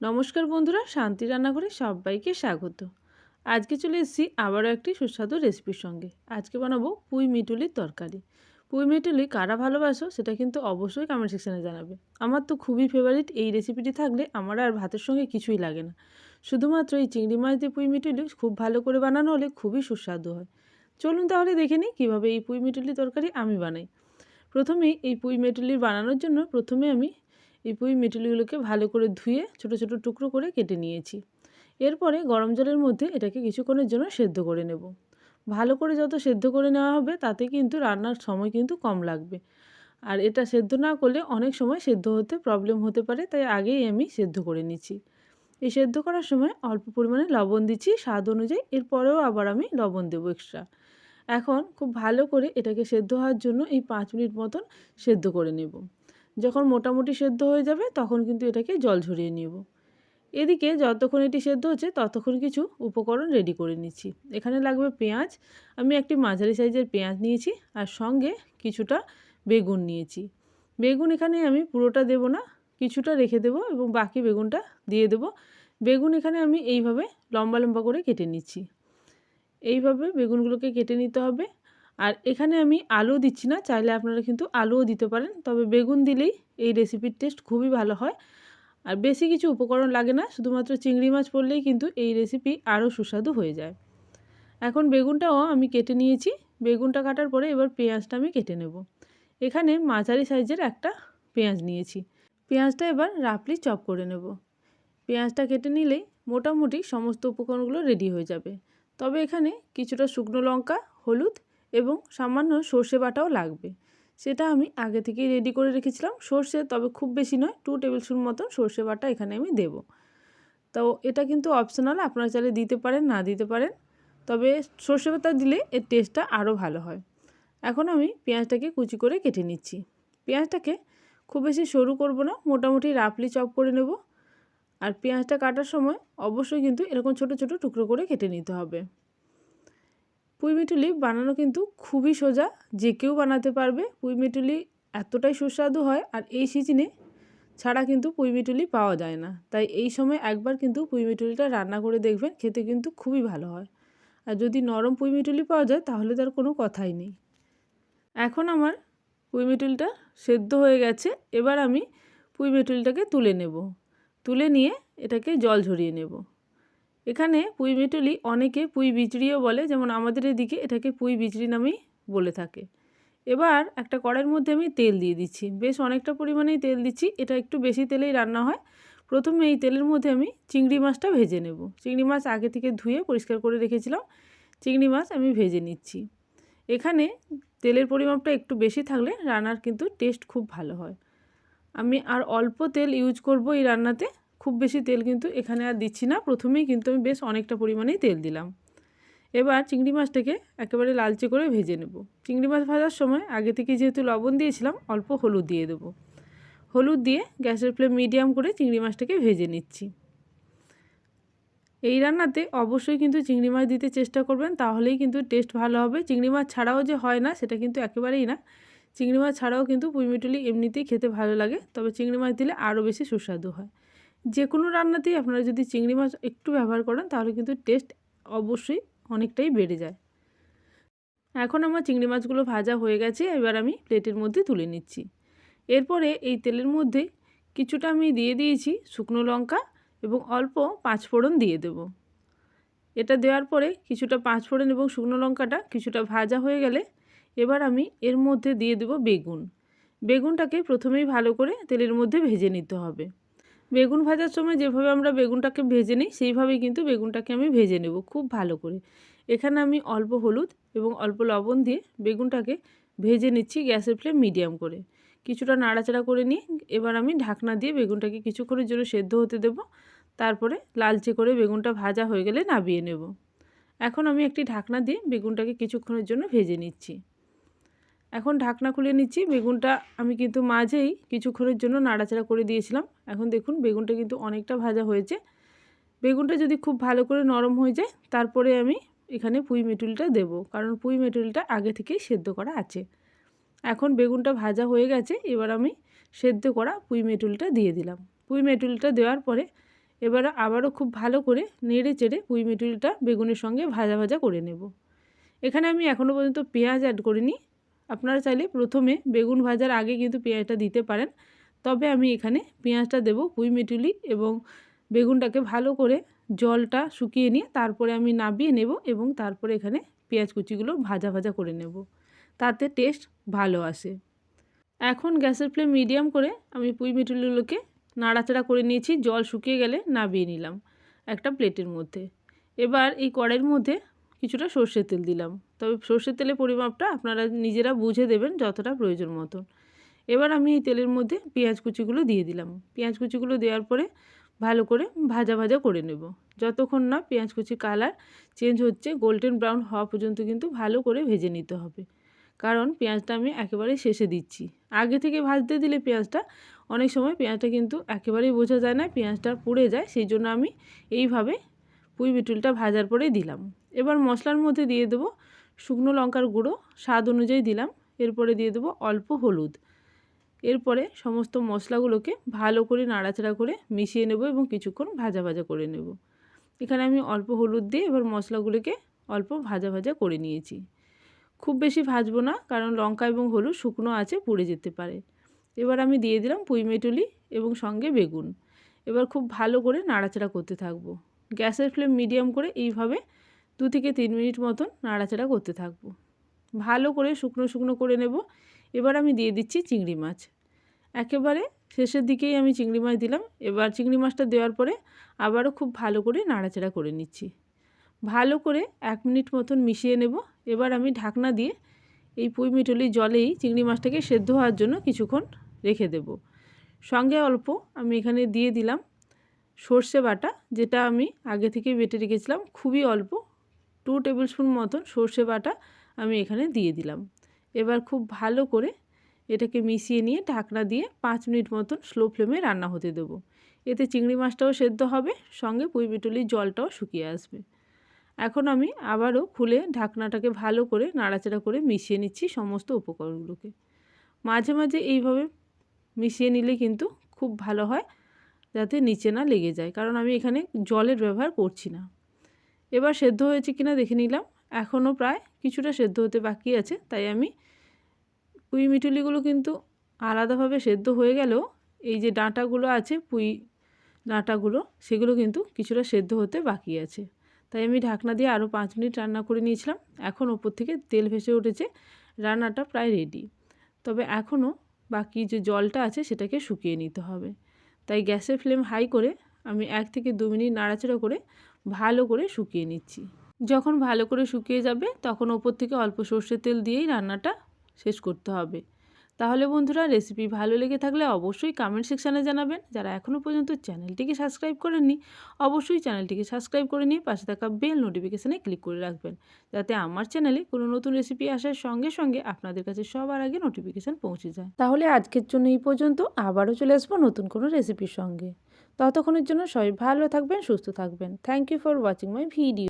নমস্কার বন্ধুরা, শান্তি রান্নাঘরে সবাইকে স্বাগত। আজকে চলে এসেছি আবারও একটি সুস্বাদু রেসিপির সঙ্গে। আজকে বানাবো পুঁই মিটুলির তরকারি। পুঁই মিটুলি কারা ভালোবাসো সেটা কিন্তু অবশ্যই কমেন্ট সেকশানে জানাবে। আমার তো খুবই ফেভারিট এই রেসিপিটি থাকলে আমার আর ভাতের সঙ্গে কিছুই লাগে না। শুধুমাত্র এই চিংড়ি মাছ দিয়ে পুঁই মিটুলি খুব ভালো করে বানানো হলে খুবই সুস্বাদু হয়। চলুন তাহলে দেখে নিই কীভাবে এই পুঁই মিটুলি তরকারি আমি বানাই। প্রথমে এই পুঁই মিটুলির বানানোর জন্য প্রথমে আমি এই পুঁই মেটেলিগুলোকে ভালো করে ধুয়ে ছোট ছোট টুকরো করে কেটে নিয়েছি। এরপরে গরম জলের মধ্যে এটাকে কিছুক্ষণের জন্য সেদ্ধ করে নেব। ভালো করে যত সেদ্ধ করে নেওয়া হবে তাতে কিন্তু রান্নার সময় কিন্তু কম লাগবে। আর এটা সেদ্ধ না করলে অনেক সময় সেদ্ধ হতে প্রবলেম হতে পারে, তাই আগেই আমি সেদ্ধ করে নিচ্ছি। এই সেদ্ধ করার সময় অল্প পরিমাণে লবণ দিচ্ছি স্বাদ অনুযায়ী, এরপরেও আবার আমি লবণ দেবো এক্সট্রা এখন খুব ভালো করে এটাকে সেদ্ধ হওয়ার জন্য এই পাঁচ মিনিট মতন সেদ্ধ করে নেব। যখন মোটামুটি সেদ্ধ হয়ে যাবে তখন কিন্তু এটাকে জল ঝরিয়ে নেব। এদিকে যতক্ষণ এটি সেদ্ধ হচ্ছে ততক্ষণ কিছু উপকরণ রেডি করে নিচ্ছি। এখানে লাগবে পেঁয়াজ। আমি একটি মাঝারি সাইজের পেঁয়াজ নিয়েছি আর সঙ্গে কিছুটা বেগুন নিয়েছি। বেগুন এখানে আমি পুরোটা দেব না, কিছুটা রেখে দেব এবং বাকি বেগুনটা দিয়ে দেব। বেগুন এখানে আমি এইভাবে লম্বা লম্বা করে কেটে নিচ্ছি। এইভাবে বেগুনগুলোকে কেটে নিতে হবে। আর এখানে আমি আলু দিচ্ছি না, চাইলে আপনারা কিন্তু আলুও দিতে পারেন। তবে বেগুন দিলেই এই রেসিপির টেস্ট খুবই ভালো হয়। আর বেশি কিছু উপকরণ লাগে না, শুধুমাত্র চিংড়ি মাছ পড়লেই কিন্তু এই রেসিপি আরও সুস্বাদু হয়ে যায়। এখন বেগুনটাও আমি কেটে নিয়েছি। বেগুনটা কাটার পরে এবার পেঁয়াজটা আমি কেটে নেব। এখানে মাঝারি সাইজের একটা পেঁয়াজ নিয়েছি। পেঁয়াজটা এবার রাফলি চপ করে নেব। পেঁয়াজটা কেটে নিলেই মোটামুটি সমস্ত উপকরণগুলো রেডি হয়ে যাবে। তবে এখানে কিছুটা শুকনো লঙ্কা, হলুদ এবং সামান্য সর্ষে বাটাও লাগবে। সেটা আমি আগে থেকেই রেডি করে রেখেছিলাম। সর্ষে তবে খুব বেশি নয় টু টেবিল স্পুন মতন সর্ষে বাটা এখানে আমি দেব। তো এটা কিন্তু অপশনাল আপনারা চাইলে দিতে পারেন, না দিতে পারেন। তবে সর্ষে বাটা দিলে এর টেস্টটা আরও ভালো হয়। এখন আমি পেঁয়াজটাকে কুচি করে কেটে নিচ্ছি। পেঁয়াজটাকে খুব বেশি সরু করব না, মোটামুটি রাফলি চপ করে নেব। আর পেঁয়াজটা কাটার সময় অবশ্যই কিন্তু এরকম ছোট ছোট টুকরো করে কেটে নিতে হবে। পুঁই মিটুলি বানানো কিন্তু খুবই সোজা, যে কেউ বানাতে পারবে। পুঁই মিটুলি এতটাই সুস্বাদু হয় আর এই সিজনে ছাড়া কিন্তু পুঁই মিটুলি পাওয়া যায় না। তাই এই সময় একবার কিন্তু পুঁই মিটুলিটা রান্না করে দেখবেন, খেতে কিন্তু খুবই ভালো হয়। আর যদি নরম পুঁই মিটুলি পাওয়া যায়, তাহলে তার কোনো কথাই নেই। এখন আমার পুঁই মিটুলিটা সেদ্ধ হয়ে গেছে, এবার আমি পুঁই মিটুলিটাকে তুলে নেব। তুলে নিয়ে এটাকে জল ঝরিয়ে নেব। এখানে পুঁই মেটুলি অনেকে পুঁই বিচড়িও বলে, যেমন আমাদের এদিকে এটাকে পুঁই বিচড়ি নামেই বলে থাকে। এবার একটা কড়াইয়ের মধ্যে আমি তেল দিয়ে দিচ্ছি। বেশ অনেকটা পরিমাণেই তেল দিচ্ছি। এটা একটু বেশি তেলেই রান্না হয়। প্রথমে এই তেলের মধ্যে আমি চিংড়ি মাছটা ভেজে নেব। চিংড়ি মাছ আগে থেকে ধুয়ে পরিষ্কার করে রেখেছিলাম। চিংড়ি মাছ আমি ভেজে নিচ্ছি। এখানে তেলের পরিমাপটা একটু বেশি থাকলে রান্নার কিন্তু টেস্ট খুব ভালো হয়। আমি আর অল্প তেল ইউজ করব এই রান্নাতে। খুব বেশি তেল কিন্তু এখানে আর দিচ্ছি না। প্রথমেই কিন্তু আমি বেশ অনেকটা পরিমাণেই তেল দিলাম। এবার চিংড়ি মাছটাকে একেবারে লালচে করে ভেজে নেব। চিংড়ি মাছ ভাজার সময় আগে থেকে যেহেতু লবণ দিয়েছিলাম, অল্প হলুদ দিয়ে দেবো। হলুদ দিয়ে গ্যাসের ফ্লেম মিডিয়াম করে চিংড়ি মাছটাকে ভেজে নিচ্ছি। এই রান্নাতে অবশ্যই কিন্তু চিংড়ি মাছ দিতে চেষ্টা করবেন, তাহলেই কিন্তু টেস্ট ভালো হবে। চিংড়ি মাছ ছাড়াও যে হয় না, সেটা কিন্তু একেবারেই না। চিংড়ি মাছ ছাড়াও কিন্তু পুঁইমিটুলি এমনিতেই খেতে ভালো লাগে, তবে চিংড়ি মাছ দিলে আরও বেশি সুস্বাদু হয়। যে কোনো রান্নাতেই আপনারা যদি চিংড়ি মাছ একটু ব্যবহার করেন, তাহলে কিন্তু টেস্ট অবশ্যই অনেকটাই বেড়ে যায়। এখন আমার চিংড়ি মাছগুলো ভাজা হয়ে গেছে, এবার আমি প্লেটের মধ্যে তুলে নিচ্ছি। এরপরে এই তেলের মধ্যে কিছুটা আমি দিয়ে দিয়েছি শুকনো লঙ্কা এবং অল্প পাঁচফোড়ন দিয়ে দেব। এটা দেওয়ার পরে কিছুটা পাঁচফোড়ন এবং শুকনো লঙ্কাটা কিছুটা ভাজা হয়ে গেলে এবার আমি এর মধ্যে দিয়ে দেব বেগুন। বেগুনটাকে প্রথমেই ভালো করে তেলের মধ্যে ভেজে নিতে হবে। বেগুন ভাজার সময় যেভাবে আমরা বেগুনটাকে ভেজে নিই, সেইভাবেই কিন্তু বেগুনটাকে আমি ভেজে নেব খুব ভালো করে। এখানে আমি অল্প হলুদ এবং অল্প লবণ দিয়ে বেগুনটাকে ভেজে নিচ্ছি গ্যাসের ফ্লেম মিডিয়াম করে। কিছুটা নাড়াচাড়া করে নিয়ে এবার আমি ঢাকনা দিয়ে বেগুনটাকে কিছুক্ষণের জন্য সেদ্ধ হতে দেব। তারপরে লালচে করে বেগুনটা ভাজা হয়ে গেলে নাবিয়ে নেব। এখন আমি একটি ঢাকনা দিয়ে বেগুনটাকে কিছুক্ষণের জন্য ভেজে নিচ্ছি। এখন ঢাকনা খুলে নিচ্ছি, বেগুনটা আমি কিন্তু মাঝেই কিছুক্ষণের জন্য নাড়াচাড়া করে দিয়েছিলাম। এখন দেখুন বেগুনটা কিন্তু অনেকটা ভাজা হয়েছে। বেগুনটা যদি খুব ভালো করে নরম হয়ে যায়, তারপরে আমি এখানে পুঁই মেটুলটা দেব, কারণ পুঁই মেটুলটা আগে থেকেই সেদ্ধ করা আছে। এখন বেগুনটা ভাজা হয়ে গেছে, এবার আমি সেদ্ধ করা পুঁই মেটুলটা দিয়ে দিলাম। পুঁই মেটুলটা দেওয়ার পরে এবার আবারও খুব ভালো করে নেড়ে চেড়ে পুঁই মেটুলটা বেগুনের সঙ্গে ভাজা ভাজা করে নেব। এখানে আমি এখনও পর্যন্ত পেঁয়াজ অ্যাড করিনি আপনারা চাইলে প্রথমে বেগুন ভাজার আগে কিন্তু পেঁয়াজটা দিতে পারেন। তবে আমি এখানে পেঁয়াজটা দেব পুঁই মিটুলি এবং বেগুনটাকে ভালো করে জলটা শুকিয়ে নিয়ে তারপরে আমি নাবিয়ে নেব এবং তারপরে এখানে পেঁয়াজ কুচিগুলো ভাজা ভাজা করে নেব। তাতে টেস্ট ভালো আসে। এখন গ্যাসের ফ্লেম মিডিয়াম করে আমি পুঁই মিটুলিগুলোকে নাড়াচাড়া করে নিয়েছি, জল শুকিয়ে গেলে নাবিয়ে নিলাম একটা প্লেটের মধ্যে। এবার এই কড়াইয়ের মধ্যে কিছুটা সর্ষের তেল দিলাম। তবে সর্ষের তেলের পরিমাপটা আপনারা নিজেরা বুঝে দেবেন যতটা প্রয়োজন মতন। এবার আমি এই তেলের মধ্যে পেঁয়াজ কুচিগুলো দিয়ে দিলাম। পেঁয়াজ কুচিগুলো দেওয়ার পরে ভালো করে ভাজা ভাজা করে নেব। যতক্ষণ না পেঁয়াজ কুচি কালার চেঞ্জ হচ্ছে, গোল্ডেন ব্রাউন হওয়া পর্যন্ত কিন্তু ভালো করে ভেজে নিতে হবে। কারণ পেঁয়াজটা আমি একেবারে শেষে দিচ্ছি। আগে থেকে ভাজতে দিলে পেঁয়াজটা অনেক সময় পেঁয়াজটা কিন্তু একেবারেই বোঝা যায় না, পেঁয়াজটা পুড়ে যায়। সেই জন্য আমি এইভাবে পুঁই বিটুলটা ভাজার পরে দিলাম। এবার মশলার মধ্যে দিয়ে দেবো শুকনো লঙ্কার গুঁড়ো, স্বাদ অনুযায়ী দিলাম। এরপরে দিয়ে দেবো অল্প হলুদ। এরপরে সমস্ত মশলাগুলোকে ভালো করে নাড়াচাড়া করে মিশিয়ে নেব এবং কিছুক্ষণ ভাজা ভাজা করে নেব। এখানে আমি অল্প হলুদ দিয়ে এবার মশলাগুলোকে অল্প ভাজা ভাজা করে নিয়েছি। খুব বেশি ভাজবো না, কারণ লঙ্কা এবং হলুদ শুকনো আছে, পুড়ে যেতে পারে। এবার আমি দিয়ে দিলাম পুঁই মেটুলি এবং সঙ্গে বেগুন। এবার খুব ভালো করে নাড়াচাড়া করতে থাকব। গ্যাসের ফ্লেম মিডিয়াম করে এইভাবে দু থেকে তিন মিনিট মতন নাড়াচাড়া করতে থাকব। ভালো করে শুকনো শুকনো করে নেব। এবার আমি দিয়ে দিচ্ছি চিংড়ি মাছ। একেবারে শেষের দিকেই আমি চিংড়ি মাছ দিলাম। এবার চিংড়ি মাছটা দেওয়ার পরে আবারও খুব ভালো করে নাড়াচাড়া করে নিচ্ছি। ভালো করে এক মিনিট মতন মিশিয়ে নেব। এবার আমি ঢাকনা দিয়ে এই পুঁই মিটলি জলেই চিংড়ি মাছটাকে সেদ্ধ হওয়ার জন্য কিছুক্ষণ রেখে দেব। সঙ্গে অল্প আমি এখানে দিয়ে দিলাম সর্ষে বাটা, যেটা আমি আগে থেকে বেটে রেখেছিলাম। খুবই অল্প টু টেবিল স্পুন মতন সর্ষে বাটা আমি এখানে দিয়ে দিলাম। এবার খুব ভালো করে এটাকে মিশিয়ে নিয়ে ঢাকনা দিয়ে পাঁচ মিনিট মতন স্লো ফ্লেমে রান্না হতে দেবো। এতে চিংড়ি মাছটাও সেদ্ধ হবে, সঙ্গে পুঁই বিটুলির জলটাও শুকিয়ে আসবে। এখন আমি আবারও খুলে ঢাকনাটাকে ভালো করে নাড়াচাড়া করে মিশিয়ে নিচ্ছি সমস্ত উপকরণগুলোকে। মাঝে মাঝে এইভাবে মিশিয়ে নিলে কিন্তু খুব ভালো হয়, যাতে নিচে না লেগে যায়, কারণ আমি এখানে জলের ব্যবহার করছি না। এবার সেদ্ধ হয়েছে কিনা দেখে নিলাম। এখনও প্রায় কিছুটা সেদ্ধ হতে বাকি আছে, তাই আমি পুঁই মিটুলিগুলো কিন্তু আলাদাভাবে সেদ্ধ হয়ে গেলেও এই যে ডাঁটাগুলো আছে, পুঁই ডাঁটাগুলো, সেগুলো কিন্তু কিছুটা সেদ্ধ হতে বাকি আছে। তাই আমি ঢাকনা দিয়ে আরও পাঁচ মিনিট রান্না করে নিয়েছিলাম। এখন ওপর থেকে তেল ভেসে উঠেছে, রান্নাটা প্রায় রেডি তবে এখনও বাকি যে জলটা আছে সেটাকে শুকিয়ে নিতে হবে। তাই গ্যাসের ফ্লেম হাই করে আমি এক থেকে দু মিনিট নাড়াচাড়া করে ভালো করে শুকিয়ে নিচ্ছি। যখন ভালো করে শুকিয়ে যাবে, তখন ওপর থেকে অল্প সর্ষের তেল দিয়েই রান্নাটা শেষ করতে হবে। তাহলে বন্ধুরা রেসিপি ভালো লেগে থাকলে অবশ্যই কমেন্ট সেকশানে জানাবেন। যারা এখনও পর্যন্ত চ্যানেলটিকে সাবস্ক্রাইব করেননি, অবশ্যই চ্যানেলটিকে সাবস্ক্রাইব করে নিয়ে পাশে থাকা বেল নোটিফিকেশানে ক্লিক করে রাখবেন। যাতে আমার চ্যানেলে কোনো নতুন রেসিপি আসার সঙ্গে সঙ্গে আপনাদের কাছে সবার আগে নোটিফিকেশান পৌঁছে যায়। তাহলে আজকের জন্য এই পর্যন্ত। আবারও চলে আসব নতুন কোনো রেসিপির সঙ্গে। ততক্ষণের জন্য সবাই ভালো থাকবেন সুস্থ থাকবেন। Thank you for watching my video